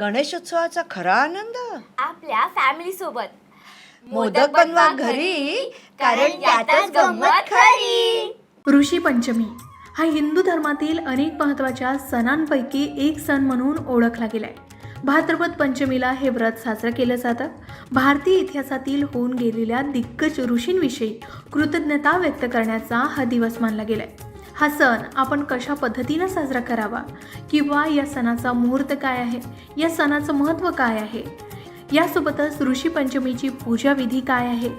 गणेशोत्सवाचा खरा आनंद? आपल्या फॅमिली सोबत. मोदक बनवा घरी कारण गंमत खरी. ऋषी पंचमी. हा हिंदू धर्मातील अनेक महत्त्वाच्या सणांपैकी एक सण म्हणून ओळखला गेलाय. भाद्रपद पंचमीला हे व्रत साजरं केलं जातं. भारतीय इतिहासातील होऊन गेलेल्या दिग्गज ऋषींविषयी कृतज्ञता व्यक्त करण्याचा हा दिवस मानला गेलाय. हा सण आपण कशा पद्धतीनं साजरा करावा? किंवा या सणाचा मुहूर्त काय आहे? या सणाचं महत्त्व काय आहे? यासोबतच ऋषी पंचमीची पूजा विधी काय आहे?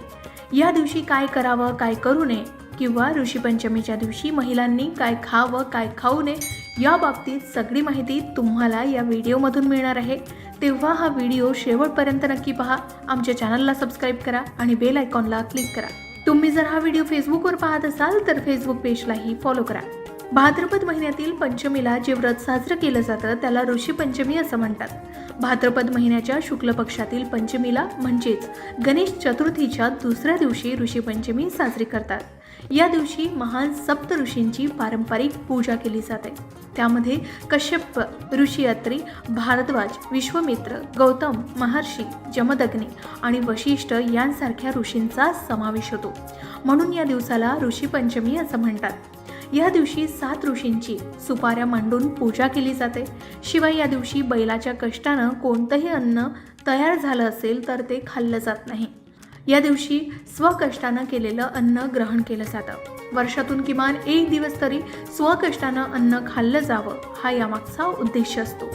या दिवशी काय करावं काय करू नये? किंवा ऋषीपंचमीच्या दिवशी महिलांनी काय खावं काय खाऊ नये? या बाबतीत सगळी माहिती तुम्हाला या व्हिडिओमधून मिळणार आहे. तेव्हा हा व्हिडिओ शेवटपर्यंत नक्की पहा. आमच्या चॅनलला सबस्क्राईब करा आणि बेल आयकॉनला क्लिक करा. तुम्ही जर हा व्हिडिओ फेसबुकवर पाहत असाल तर फेसबुक पेजलाही फॉलो करा. भाद्रपद महिन्यातील पंचमीला जे व्रत साजरं केलं जातं त्याला ऋषी पंचमी असं म्हणतात. भाद्रपद महिन्याच्या शुक्ल पक्षातील पंचमीला म्हणजेच गणेश चतुर्थीच्या दुसऱ्या दिवशी ऋषी पंचमी साजरी करतात. या दिवशी महान सप्त ऋषींची पारंपरिक पूजा केली जाते. त्यामध्ये कश्यप ऋषीयात्री भारद्वाज विश्वमित्र गौतम महर्षी जमदग्नी आणि वशिष्ठ यांसारख्या ऋषींचा समावेश होतो. म्हणून या दिवसाला ऋषी पंचमी असं म्हणतात. या दिवशी सात ऋषींची सुपाऱ्या मांडून पूजा केली जाते. शिवाय या दिवशी बैलाच्या कष्टानं कोणतंही अन्न तयार झालं असेल तर ते खाल्लं जात नाही. या दिवशी स्वकष्टानं केलेलं अन्न ग्रहण केलं जातं. वर्षातून किमान एक दिवस तरी स्वकष्टानं अन्न खाल्लं जावं हा यामागचा उद्देश असतो.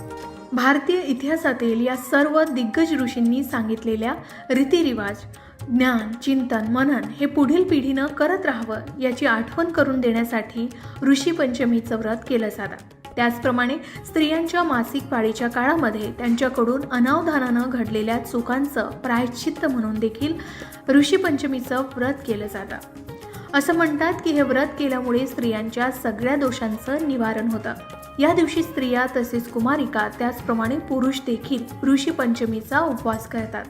भारतीय इतिहासातील या सर्व दिग्गज ऋषींनी सांगितलेल्या रीतिरिवाज ज्ञान चिंतन मनन हे पुढील पिढीनं करत राहावं याची आठवण करून देण्यासाठी ऋषी पंचमीचं व्रत केलं जातं. त्याचप्रमाणे स्त्रियांच्या मासिक पाळीच्या काळामध्ये त्यांच्याकडून अनावधानानं घडलेल्या चुकांचं प्रायश्चित्त म्हणून देखील ऋषीपंचमीचं व्रत केलं जातं. असं म्हणतात की हे व्रत केल्यामुळे स्त्रियांच्या सगळ्या दोषांचं निवारण होतं. या दिवशी स्त्रिया तसेच कुमारिका त्याचप्रमाणे पुरुष देखील ऋषीपंचमीचा उपवास करतात.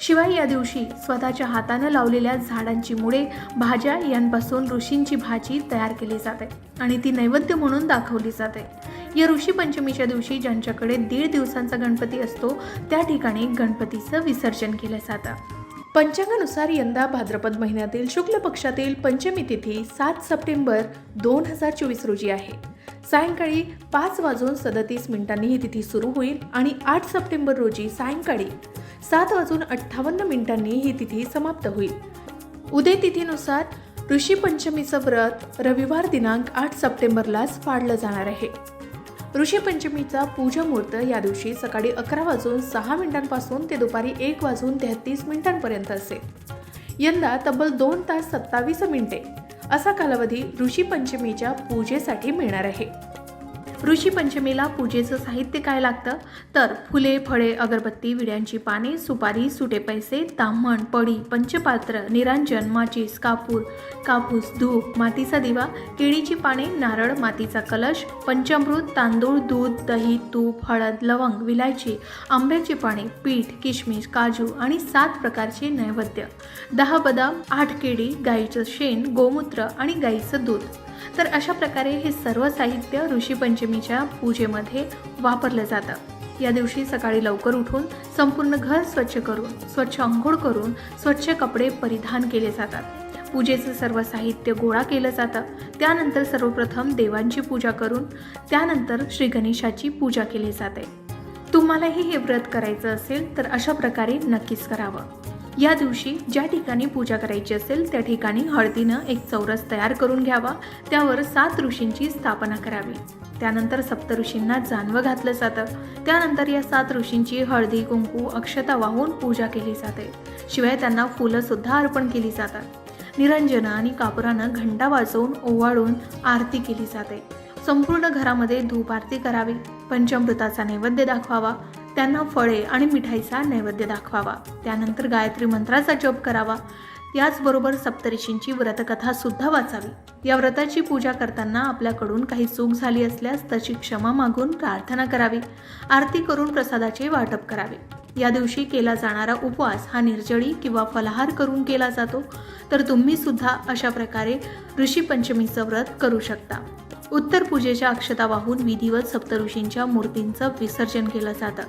शिवाय या दिवशी स्वतःच्या हातानं लावलेल्या झाडांची मुळे भाज्या यांपासून ऋषींची भाजी तयार केली जाते आणि ती नैवेद्य म्हणून दाखवली जाते. या ऋषी पंचमीच्या दिवशी ज्यांच्याकडे दीड दिवसांचा गणपती असतो त्या ठिकाणी गणपतीचं विसर्जन केलं जातं. पंचांगानुसार यंदा भाद्रपद महिन्यातील शुक्ल पक्षातील पंचमी तिथी सात सप्टेंबर दोन हजार चोवीस रोजी आहे. सायंकाळी पाच वाजून सदतीस मिनिटांनी ही तिथी सुरू होईल आणि आठ सप्टेंबर रोजी सायंकाळी सात वाजून अठ्ठावन्न मिनिटांनी ही तिथी समाप्त होईल. उदय तिथीनुसार ऋषी पंचमीचं व्रत रविवार दिनांक आठ सप्टेंबरलाच पाळलं जाणार आहे. ऋषी पंचमीचा पूजा मुहूर्त या दिवशी सकाळी अकरा वाजून सहा मिनिटांपासून ते दुपारी एक वाजून तेहतीस मिनिटांपर्यंत असेल. यंदा तब्बल दोन तास सत्तावीस मिनिटे असा कालावधी ऋषी पंचमीच्या पूजेसाठी मिळणार आहे. ऋषीपंचमीला पूजेचं साहित्य काय लागतं? तर फुले फळे अगरबत्ती विड्यांची पाने सुपारी सुटे पैसे ताम्हण पडी पंचपात्र निरांजन माचीस कापूर कापूस धूप मातीचा दिवा केळीची पाने नारळ मातीचा कलश पंचामृत तांदूळ दूध दही तूप हळद लवंग विलायची आंब्याची पाने पीठ किशमिश काजू आणि सात प्रकारचे नैवेद्य. दहा बदाम आठ केळी गाईचं शेण गोमूत्र आणि गाईचं दूध. तर अशा प्रकारे हे सर्व साहित्य ऋषीपंचमीच्या पूजेमध्ये वापरलं जातं. या दिवशी सकाळी लवकर उठून संपूर्ण घर स्वच्छ करून स्वच्छ अंघोळ करून स्वच्छ कपडे परिधान केले जातात. पूजेचं सर्व साहित्य गोळा केलं जातं. त्यानंतर सर्वप्रथम देवांची पूजा करून त्यानंतर श्री गणेशाची पूजा केली जाते. तुम्हालाही हे व्रत करायचं असेल तर अशा प्रकारे नक्कीच करावं. या दिवशी ज्या ठिकाणी पूजा करायची असेल त्या ठिकाणी हळदीनं एक चौरस तयार करून घ्यावा. त्यावर सात ऋषींची स्थापना करावी. त्यानंतर सप्त ऋषींना जानवं घातलं जातं. त्यानंतर या सात ऋषींची हळदी कुंकू अक्षता वाहून पूजा केली जाते. शिवाय त्यांना फुलंसुद्धा अर्पण केली जातात. निरंजनं आणि कापुरानं घंटा वाजवून ओवाळून आरती केली जाते. संपूर्ण घरामध्ये धूप आरती करावी. पंचामृताचा नैवेद्य दाखवावा. त्यांना फळे आणि मिठाईचा नैवेद्य दाखवावा. त्यानंतर गायत्री मंत्राचा जप करावा. याचबरोबर सप्तऋषींची व्रतकथा सुद्धा वाचावी. या व्रताची पूजा करताना आपल्याकडून काही चूक झाली असल्यास त्याची क्षमा मागून प्रार्थना करावी. आरती करून प्रसादाचे वाटप करावे. या दिवशी केला जाणारा उपवास हा निर्जळी किंवा फलाहार करून केला जातो. तर तुम्ही सुद्धा अशा प्रकारे ऋषी पंचमीचं व्रत करू शकता. उत्तर पूजेच्या अक्षता वाहून विधिवत सप्तऋषींच्या मूर्तींचं विसर्जन केलं जातं.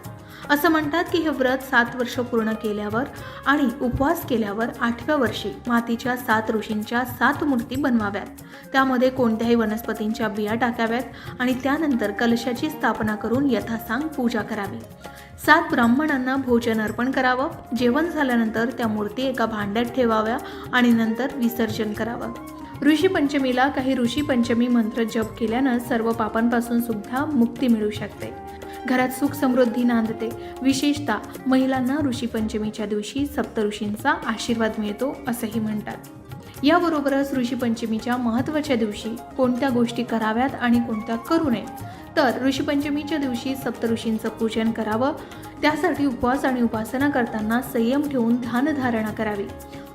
असं म्हणतात की हे व्रत सात वर्ष पूर्ण केल्यावर आणि उपवास केल्यावर आठव्या वर्षी मातीच्या सात ऋषींच्या सात मूर्ती बनवाव्यात. त्यामध्ये कोणत्याही वनस्पतींच्या बिया टाकाव्यात आणि त्यानंतर कलशाची स्थापना करून यथासांग पूजा करावी. सात ब्राह्मणांना भोजन अर्पण करावं जेवण झाल्यानंतर त्या मूर्ती एका भांड्यात ठेवाव्या आणि नंतर विसर्जन करावं. ऋषी पंचमीला काही ऋषी पंचमी मंत्र जप केल्यानं सर्व पापांपासून सुद्धा मुक्ती मिळू शकते. घरात सुख समृद्धी नांदते. विशेषतः महिलांना ऋषी पंचमीच्या दिवशी सप्तऋषींचा आशीर्वाद मिळतो असंही म्हणतात. याबरोबरच ऋषी पंचमीच्या महत्त्वाच्या दिवशी कोणत्या गोष्टी कराव्यात आणि कोणत्या करू नये तर ऋषीपंचमीच्या दिवशी सप्तऋषींचं पूजन करावं त्यासाठी उपवास आणि उपासना करताना संयम ठेवून ध्यानधारणा करावी.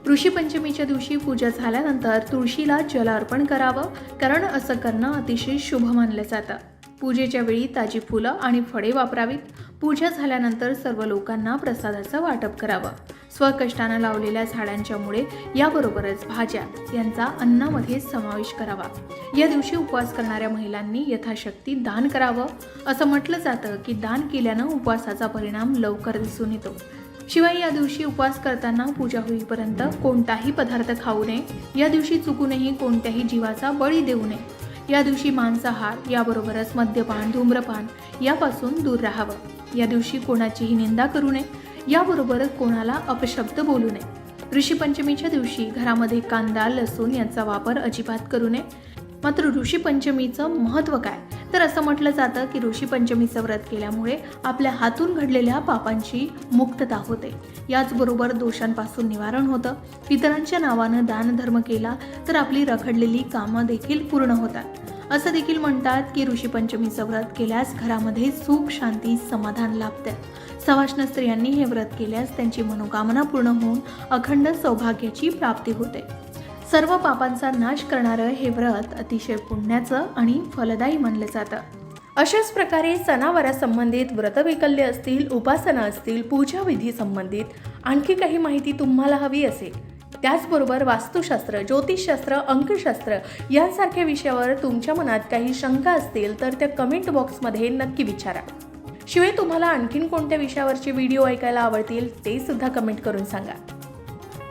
ऋषीपंचमीच्या दिवशी पूजा झाल्यानंतर तुळशीला जल अर्पण करावं कारण असं करणं अतिशय शुभ मानलं जातं. पूजेच्या वेळी ताजी फुलं आणि फळे वापरावीत. पूजा झाल्यानंतर सर्व लोकांना प्रसादाचं वाटप करावं. स्वकष्टानं लावलेल्या झाडांच्या मुळे याबरोबरच भाज्या यांचा अन्नामध्ये समावेश करावा. या दिवशी उपवास करणाऱ्या महिलांनी यथाशक्ती दान करावं. असं म्हटलं जातं की दान केल्यानं उपवासाचा परिणाम लवकर दिसून येतो. शिवाय या दिवशी उपवास करताना पूजा होईपर्यंत कोणताही पदार्थ खाऊ नये. या दिवशी चुकूनही कोणत्याही जीवाचा बळी देऊ नये. या दिवशी मांसाहार याबरोबरच मद्यपान धूम्रपान यापासून दूर राहावं. या दिवशी कोणाचीही निंदा करू नये. याबरोबरच कोणाला अपशब्द बोलू नये. ऋषीपंचमीच्या दिवशी घरामध्ये कांदा लसूण यांचा वापर अजिबात करू नये. मात्र ऋषीपंचमीचं महत्त्व काय? तर असं म्हटलं जातं की ऋषीपंचमीचं व्रत केल्यामुळे आपल्या हातून घडलेल्या पापांची मुक्तता होते. याचबरोबर दोषांपासून निवारण होतं. पितरांच्या नावानं दानधर्म केला तर आपली रखडलेली कामं देखील पूर्ण होतात. असं देखील म्हणतात की ऋषीपंचमीचं व्रत केल्यास घरामध्ये सुख शांती समाधान लाभते. सवाष्ण स्त्रियांनी हे व्रत केल्यास त्यांची मनोकामना पूर्ण होऊन अखंड सौभाग्याची प्राप्ती होते. सर्व पापांचा नाश करणारं हे व्रत अतिशय पुण्याचं आणि फलदायी मानलं जातं. अशाच प्रकारे सणावारासंबंधित व्रतवैकल्य असतील उपासना असतील पूजाविधी संबंधित आणखी काही माहिती तुम्हाला हवी असेल. त्याचबरोबर वास्तुशास्त्र ज्योतिषशास्त्र अंकशास्त्र यांसारख्या विषयावर तुमच्या मनात काही शंका असतील तर त्या कमेंट बॉक्समध्ये नक्की विचारा. शिवाय तुम्हाला आणखीन कोणत्या विषयावरचे व्हिडिओ ऐकायला आवडतील ते सुद्धा कमेंट करून सांगा.